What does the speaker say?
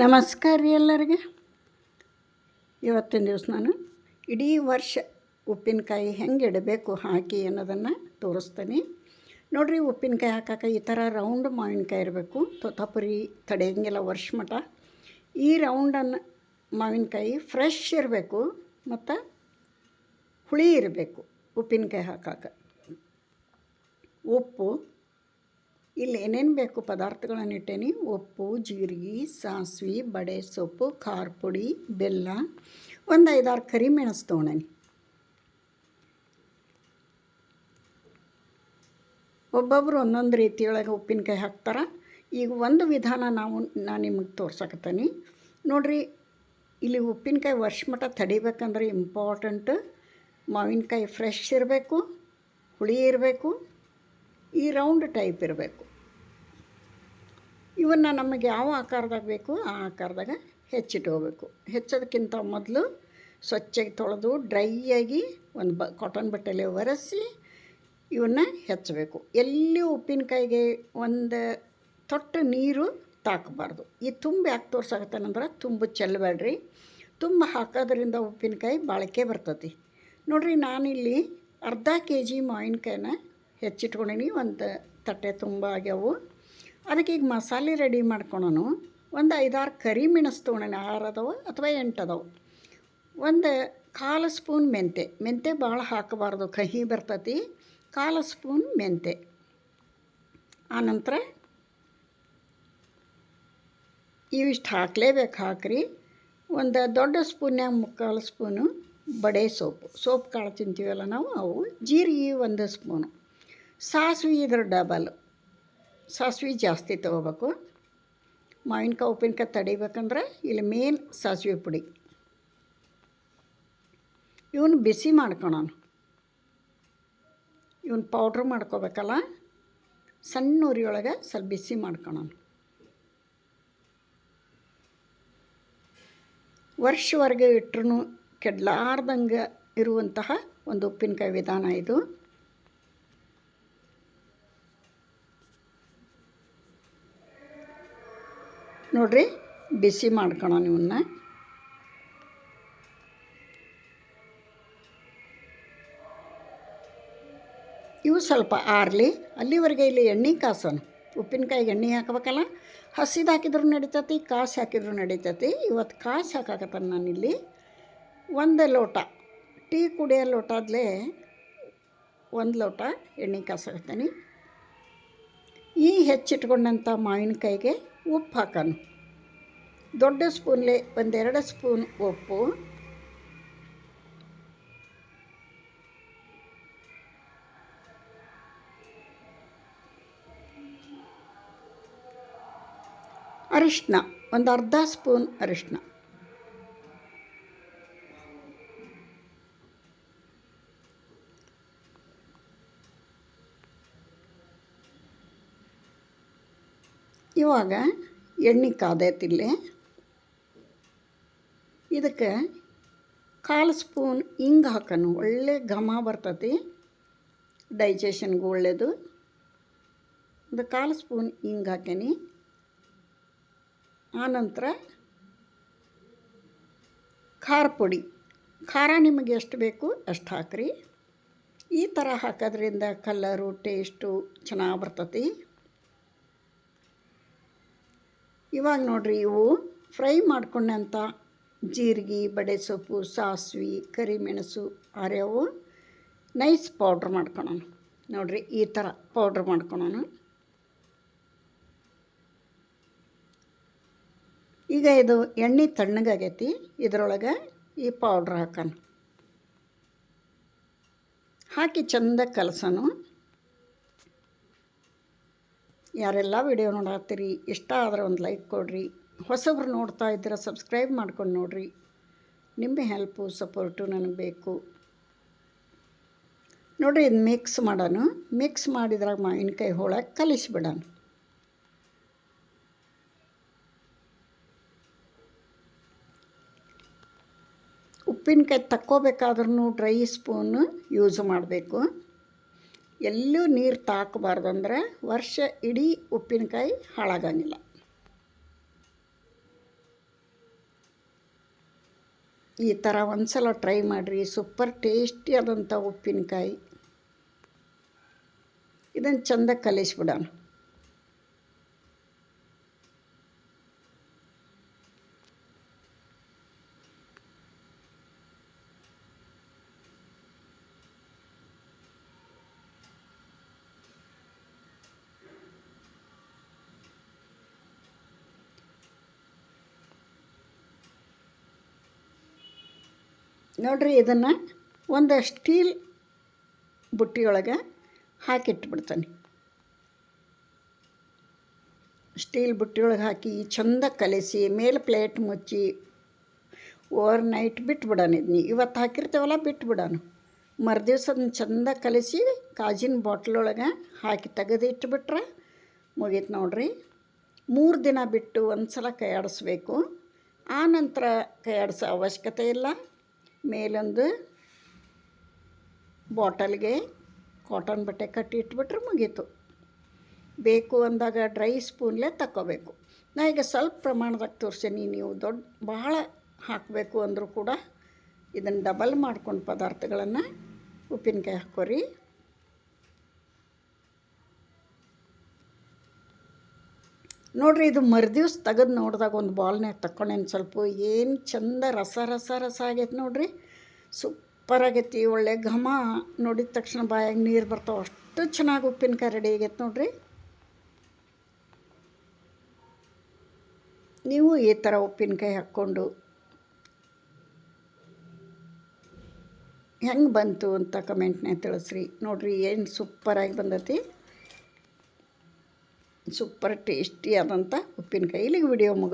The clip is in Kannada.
ನಮಸ್ಕಾರ ರೀ ಎಲ್ಲರಿಗೆ. ಇವತ್ತಿನ ದಿವಸ ನಾನು ಇಡೀ ವರ್ಷ ಉಪ್ಪಿನಕಾಯಿ ಹೆಂಗೆ ಇಡಬೇಕು, ಹಾಕಿ ಅನ್ನೋದನ್ನು ತೋರಿಸ್ತೀನಿ. ನೋಡಿರಿ, ಉಪ್ಪಿನಕಾಯಿ ಹಾಕಾಕ ಈ ಥರ ರೌಂಡ್ ಮಾವಿನಕಾಯಿ ಇರಬೇಕು. ತೊತಾಪುರಿ ತಡೆಯಂಗಿಲ್ಲ ವರ್ಷ ಮಟ. ಈ ರೌಂಡನ್ನು ಮಾವಿನಕಾಯಿ ಫ್ರೆಶ್ ಇರಬೇಕು ಮತ್ತು ಹುಳಿ ಇರಬೇಕು ಉಪ್ಪಿನಕಾಯಿ ಹಾಕಾಕ. ಉಪ್ಪು ಇಲ್ಲಿ ಏನೇನು ಬೇಕು ಪದಾರ್ಥಗಳನ್ನು ಇಟ್ಟೇನಿ? ಉಪ್ಪು ಜೀರಿಗೆ ಸಾಸಿವೆ, ಬಡೆ ಸೊಪ್ಪು, ಖಾರ ಪುಡಿ, ಬೆಲ್ಲ. ಒಂದು ಐದಾರು ಕರಿಮೆಣಸು ತೊಗೊಂಡೇನಿ. ಒಬ್ಬೊಬ್ಬರು ಒಂದೊಂದು ರೀತಿಯೊಳಗೆ ಉಪ್ಪಿನಕಾಯಿ ಹಾಕ್ತಾರೆ. ಈಗ ಒಂದು ವಿಧಾನ ನಾವು ನಾನು ನಿಮಗೆ ತೋರ್ಸಕತ್ತೀನಿ. ನೋಡಿರಿ, ಇಲ್ಲಿ ಉಪ್ಪಿನಕಾಯಿ ವರ್ಷ ಮಟ್ಟ ತಡಿಬೇಕಂದ್ರೆ ಇಂಪಾರ್ಟೆಂಟ್ ಮಾವಿನಕಾಯಿ ಫ್ರೆಶ್ ಇರಬೇಕು, ಹುಳಿ ಇರಬೇಕು. ಈ ರೌಂಡ್ ಟೈಪ್ ಇರಬೇಕು. ಇವನ್ನ ನಮಗೆ ಯಾವ ಆಕಾರದಾಗ ಬೇಕು ಆ ಆಕಾರದಾಗ ಹೆಚ್ಚಿಟ್ಕೋಬೇಕು ಹೆಚ್ಚೋದಕ್ಕಿಂತ ಮೊದಲು ಸ್ವಚ್ಛಾಗಿ ತೊಳೆದು ಡ್ರೈಯಾಗಿ ಒಂದು ಬ ಕಾಟನ್ ಬಟ್ಟೆಯಲ್ಲಿ ಒರೆಸಿ ಇವನ್ನ ಹೆಚ್ಚಬೇಕು. ಎಲ್ಲಿ ಉಪ್ಪಿನಕಾಯಿಗೆ ಒಂದು ತೊಟ್ಟು ನೀರು ತಾಕಬಾರ್ದು. ಈ ತುಂಬ ಯಾಕೆ ತೋರ್ಸಾಕತ್ತೇನಂದ್ರೆ ತುಂಬ ಚೆಲ್ಲಬೇಡ್ರಿ. ತುಂಬ ಹಾಕೋದ್ರಿಂದ ಉಪ್ಪಿನಕಾಯಿ ಬಾಳಿಕೆ ಬರ್ತತಿ. ನೋಡಿರಿ ನಾನಿಲ್ಲಿ ಅರ್ಧ ಕೆ ಜಿ ಮಾವಿನಕಾಯಿನ ಹೆಚ್ಚಿಟ್ಕೊಂಡೀನಿ. ಒಂದು ತಟ್ಟೆ ತುಂಬ ಆಗ್ಯಾವು. ಅದಕ್ಕೆ ಈಗ ಮಸಾಲೆ ರೆಡಿ ಮಾಡ್ಕೊಳೋನು. ಒಂದು ಐದಾರು ಕರಿ ಮೆಣಸು ತೊಗೊಂಡಿನಿ. ಆರು ಅದಾವೆ ಅಥವಾ ಎಂಟು ಅದಾವೆ. ಒಂದು ಕಾಲು ಸ್ಪೂನ್ ಮೆಂತೆ. ಮೆಂತೆ ಭಾಳ ಹಾಕಬಾರ್ದು. ಕಹಿ ಬರ್ತತಿ. ಕಾಲು ಸ್ಪೂನ್ ಮೆಂತೆ. ಆನಂತರ ಇವಿಷ್ಟು ಹಾಕಲೇಬೇಕು ಹಾಕ್ರಿ. ಒಂದು ದೊಡ್ಡ ಸ್ಪೂನ್ಯಾಗ ಮುಕ್ಕಾಲು ಸ್ಪೂನು ಬಡೆ ಸೋಪು. ಸೋಪ್ ಕಾಳು ತಿಂತೀವಲ್ಲ ನಾವು ಅವು. ಜೀರಿಗೆ ಒಂದು ಸ್ಪೂನು. ಸಾಸಿವೆ ಇದ್ರ ಡಬಲ್. ಸಾಸಿವೆ ಜಾಸ್ತಿ ತೊಗೋಬೇಕು. ಮಾವಿನಕಾಯಿ, ಉಪ್ಪಿನಕಾಯಿ ತಡಿಬೇಕಂದ್ರೆ ಇಲ್ಲಿ ಮೇನ್ ಸಾಸಿವೆ ಪುಡಿ. ಇವನು ಬಿಸಿ ಮಾಡ್ಕೊಳೋಣ ಇವನು ಪೌಡ್ರ್ ಮಾಡ್ಕೋಬೇಕಲ್ಲ? ಸಣ್ಣ ಉರಿಯೊಳಗೆ ಸ್ವಲ್ಪ ಬಿಸಿ ಮಾಡ್ಕೊಳೋಣ ವರ್ಷವರೆಗೆ ಇಟ್ರೂ ಕೆಡ್ಲಾರ್ದಂಗೆ ಇರುವಂತಹ ಒಂದು ಉಪ್ಪಿನಕಾಯಿ ವಿಧಾನ ಇದು. ನೋಡ್ರಿ, ಬಿಸಿ ಮಾಡ್ಕೊಳೋಣ ಇವನ್ನ ಇವು ಸ್ವಲ್ಪ ಆರಲಿ, ಅಲ್ಲಿವರೆಗೆ ಇಲ್ಲಿ ಎಣ್ಣೆ ಕಾಸೋಣ. ಉಪ್ಪಿನಕಾಯಿಗೆ ಎಣ್ಣೆ ಹಾಕಬೇಕಲ್ಲ, ಹಸಿದು ಹಾಕಿದ್ರು ನಡೀತತಿ, ಕಾಸು ಹಾಕಿದ್ರು ನಡೀತತಿ. ಇವತ್ತು ಕಾಸು ನಾನು ನಾನಿಲ್ಲಿ. ಒಂದೇ ಲೋಟ, ಟೀ ಕುಡಿಯೋ ಲೋಟದಲ್ಲೇ ಒಂದು ಲೋಟ ಎಣ್ಣೆ ಕಾಸಾಕತ್ತೀನಿ. ಈ ಹೆಚ್ಚಿಟ್ಕೊಂಡಂಥ ಮಾವಿನಕಾಯಿಗೆ ಉಪ್ಪು ಹಾಕೋಣ ದೊಡ್ಡ ಸ್ಪೂನ್ಲೆ ಒಂದೆರಡು ಸ್ಪೂನ್ ಉಪ್ಪು ಅರಿಶಿನ ಒಂದು ಅರ್ಧ ಸ್ಪೂನ್ ಅರಿಶಿನ ಇವಾಗ ಎಣ್ಣೆ ಕಾದೈತಿಲ್ಲಿ ಇದಕ್ಕೆ ಕಾಲು ಸ್ಪೂನ್ ಹಿಂಗೆ ಹಾಕೋಣ ಒಳ್ಳೆ ಘಮ ಬರ್ತತಿ. ಡೈಜೆಷನ್ಗೂ ಒಳ್ಳೆಯದು ಒಂದು ಕಾಲು ಸ್ಪೂನ್ ಹಿಂಗೆ ಹಾಕೀನಿ. ಆನಂತರ ಖಾರ ಪುಡಿ. ಖಾರ ನಿಮಗೆ ಎಷ್ಟು ಬೇಕು ಅಷ್ಟು ಹಾಕ್ರಿ. ಈ ಥರ ಹಾಕೋದ್ರಿಂದ ಕಲರು, ಟೇಸ್ಟು ಚೆನ್ನಾಗಿ ಬರ್ತತಿ. ಇವಾಗ ನೋಡಿರಿ ಇವು ಫ್ರೈ ಮಾಡ್ಕೊಂಡಂಥ ಜೀರಿಗೆ, ಬಡೆ ಸೊಪ್ಪು, ಸಾಸಿವೆ, ಕರಿಮೆಣಸು, ಅರೆವು, ನೈಸ್ ಪೌಡ್ರ್ ಮಾಡ್ಕೊಳೋಣ. ನೋಡಿರಿ ಈ ಥರ ಪೌಡ್ರ್ ಮಾಡ್ಕೊಳೋಣ. ಈಗ ಇದು ಎಣ್ಣೆ ತಣ್ಣಗಾಗೈತಿ, ಇದರೊಳಗೆ ಈ ಪೌಡ್ರ್ ಹಾಕೋಣ. ಹಾಕಿ ಚೆಂದ ಕಲಸೋಣ. ಯಾರೆಲ್ಲ ವಿಡಿಯೋ ನೋಡತ್ತೀರಿ, ಇಷ್ಟ ಆದರೆ ಒಂದು ಲೈಕ್ ಕೊಡಿರಿ. ಹೊಸಬ್ರು ನೋಡ್ತಾ ಇದ್ದೀರ, ಸಬ್ಸ್ಕ್ರೈಬ್ ಮಾಡ್ಕೊಂಡು ನೋಡಿರಿ. ನಿಮ್ಮ ಹೆಲ್ಪು, ಸಪೋರ್ಟು ನನಗೆ ಬೇಕು. ನೋಡಿರಿ ಇದು ಮಿಕ್ಸ್ ಮಾಡೋಣ ಮಿಕ್ಸ್ ಮಾಡಿದ್ರಾಗ ಮಾವಿನಕಾಯಿ ಹೋಳ ಕಲಿಸ್ಬಿಡೋಣ ಉಪ್ಪಿನಕಾಯಿ ತಕ್ಕೋಬೇಕಾದ್ರೂ ಡ್ರೈ ಸ್ಪೂನು ಯೂಸ್ ಮಾಡಬೇಕು. ಎಲ್ಲೂ ನೀರು ತಾಕಬಾರ್ದು ಅಂದರೆ ವರ್ಷ ಇಡೀ ಉಪ್ಪಿನಕಾಯಿ ಹಾಳಾಗಂಗಿಲ್ಲ. ಈ ಥರ ಒಂದು ಸಲ ಟ್ರೈ ಮಾಡಿರಿ ಸೂಪರ್ ಟೇಸ್ಟಿ ಆದಂಥ ಉಪ್ಪಿನಕಾಯಿ. ಇದನ್ನು ಚೆಂದ ಕಲಿಸ್ಬಿಡೋಣ. ನೋಡ್ರಿ ಇದನ್ನು ಒಂದು ಸ್ಟೀಲ್ ಬುಟ್ಟಿಯೊಳಗೆ ಹಾಕಿಟ್ಬಿಡ್ತಾನೆ. ಸ್ಟೀಲ್ ಬುಟ್ಟಿಯೊಳಗೆ ಹಾಕಿ ಚಂದ ಕಲಿಸಿ ಮೇಲೆ ಪ್ಲೇಟ್ ಮುಚ್ಚಿ ಓವರ್ ನೈಟ್ ಬಿಟ್ಬಿಡೋಣ ಇದನ್ನ. ಇವತ್ತು ಹಾಕಿರ್ತೇವಲ್ಲ ಬಿಟ್ಬಿಡೋಣ. ಮರುದಿವ್ಸ ಅದನ್ನ ಚಂದ ಕಲಿಸಿ ಕಾಜಿನ ಬಾಟ್ಲೊಳಗೆ ಹಾಕಿ ತೆಗೆದು ಇಟ್ಬಿಟ್ರೆ ಮುಗೀತು ನೋಡ್ರಿ. ಮೂರು ದಿನ ಬಿಟ್ಟು ಒಂದು ಸಲ ಕೈಯಾಡಿಸ್ಬೇಕು. ಆ ನಂತರ ಕೈ ಆಡಿಸೋ ಅವಶ್ಯಕತೆ ಇಲ್ಲ. ಮೇಲೊಂದು ಬಾಟಲ್ಗೆ ಕಾಟನ್ ಬಟ್ಟೆ ಕಟ್ಟಿ ಇಟ್ಬಿಟ್ರೆ ಮುಗೀತು. ಬೇಕು ಅಂದಾಗ ಡ್ರೈ ಸ್ಪೂನ್ಲೇ ತಗೋಬೇಕು ನಾ ಈಗ ಸ್ವಲ್ಪ ಪ್ರಮಾಣದಾಗ ತೋರಿಸೀನಿ, ನೀವು ದೊಡ್ಡ ಭಾಳ ಹಾಕಬೇಕು ಅಂದರೂ ಕೂಡ ಇದನ್ನು ಡಬಲ್ ಮಾಡ್ಕೊಂಡು ಪದಾರ್ಥಗಳನ್ನು ಉಪ್ಪಿನಕಾಯಿ ಹಾಕೋರಿ. ನೋಡ್ರಿ ಇದು ಮರುದಿವ್ಸ ತೆಗೆದು ನೋಡಿದಾಗ ಒಂದು ಬಾಲ್ನೇ ತಕ್ಕೊಂಡೇನು ಸ್ವಲ್ಪ ಏನು ಚಂದ ರಸ ರಸ ರಸ ಆಗೈತೆ ನೋಡ್ರಿ. ಸೂಪರ್ ಆಗೈತಿ, ಒಳ್ಳೆ ಘಮ. ನೋಡಿದ ತಕ್ಷಣ ಬಾಯಾಗ ನೀರು ಬರ್ತಾವೆ. ಅಷ್ಟು ಚೆನ್ನಾಗಿ ಉಪ್ಪಿನಕಾಯಿ ರೆಡಿ ಆಗೈತೆ ನೋಡ್ರಿ. ನೀವು ಈ ಥರ ಉಪ್ಪಿನಕಾಯಿ ಹಾಕ್ಕೊಂಡು ಹೆಂಗೆ ಬಂತು ಅಂತ ಕಮೆಂಟ್ನೇ ತಿಳಿಸ್ರಿ. ನೋಡ್ರಿ ಏನು ಸೂಪರಾಗಿ ಬಂದೈತಿ. ಸೂಪರ್ ಟೇಸ್ಟಿ ಆದಂಥ ಉಪ್ಪಿನಕಾಯಿ. ಇಲ್ಲಿಗೆ ವಿಡಿಯೋ ಮುಗಿದು